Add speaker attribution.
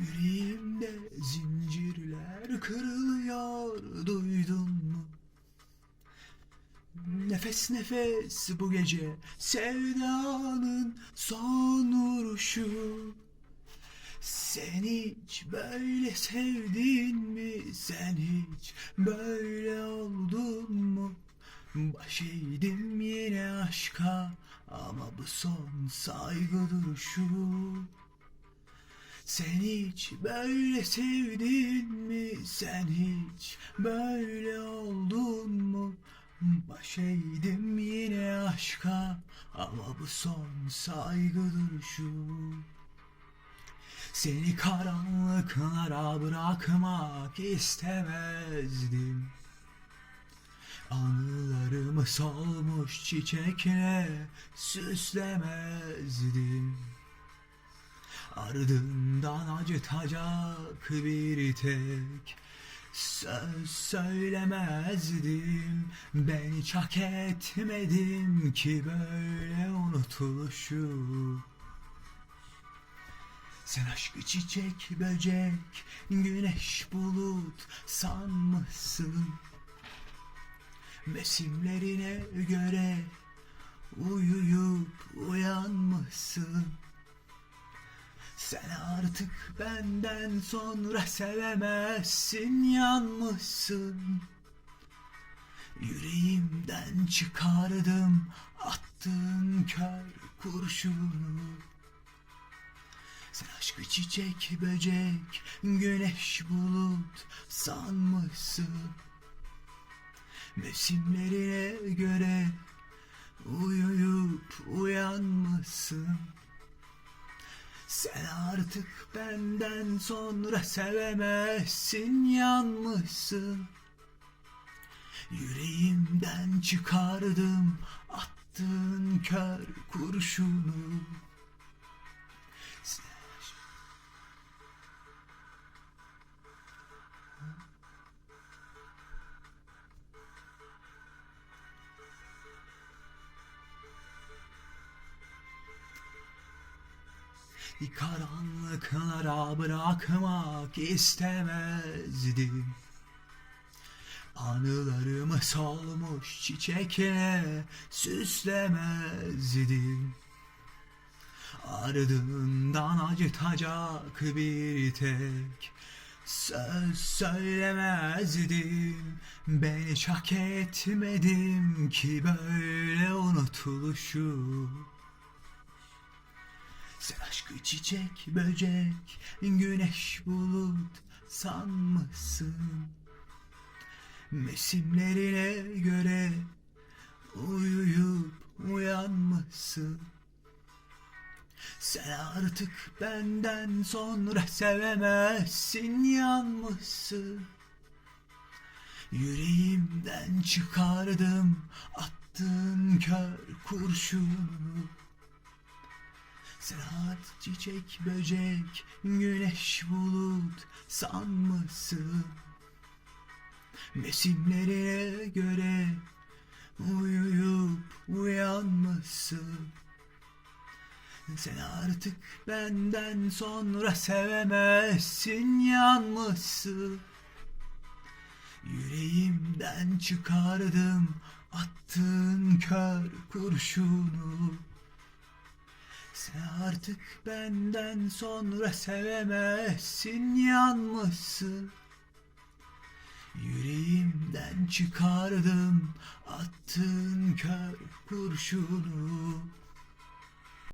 Speaker 1: Yüreğimde zincirler kırılıyor duydun mu? Nefes nefes bu gece sevdanın son vuruşu Sen hiç böyle sevdin mi? Sen hiç böyle oldun mu? Baş eğdim yine aşka ama bu son saygı duruşu sen hiç böyle sevdin mi? Sen hiç böyle oldun mu? Baş eğdim yine aşka ama bu son saygı duruşu. Seni karanlıklara bırakmak istemezdim. Anılarımı solmuş çiçekle süslemezdim. Ardından acıtacak bir tek söz söylemezdim. Ben hiç hak etmedim ki böyle unutuluşu. Sen aşkı çiçek böcek güneş bulut sanmışsın. Mevsimlerine göre uyuyup uyanmışsın sen artık benden sonra sevemezsin yanmışsın. Yüreğimden çıkardım attığın kör kurşunu. Sen aşkı çiçek böcek güneş bulut sanmışsın. Mevsimlerine göre uyuyup uyanmışsın sen artık benden sonra sevemezsin yanmışsın. Yüreğimden çıkardım attığın kör kurşunu Karanlıklara bırakmak istemezdim. Anılarımı solmuş çiçekle süslemezdim. Ardından acıtacak bir tek Söz söylemezdim. Ben hiç hak etmedim ki böyle unutuluşu sen aşkı çiçek böcek güneş bulut sanmışsın. Mevsimlerine göre uyuyup uyanmışsın. Sen artık benden sonra sevemezsin yanmışsın. Yüreğimden çıkardım attığın kör kurşunu artık çiçek böcek güneş bulut sanmışsın Mevsimlerine göre uyuyup uyanmışsın Sen artık benden sonra sevemezsin yanmışsın Yüreğimden çıkardım attığın kör kurşunu sen artık benden sonra sevemezsin yanmışsın. Yüreğimden çıkardım attığın kör kurşunu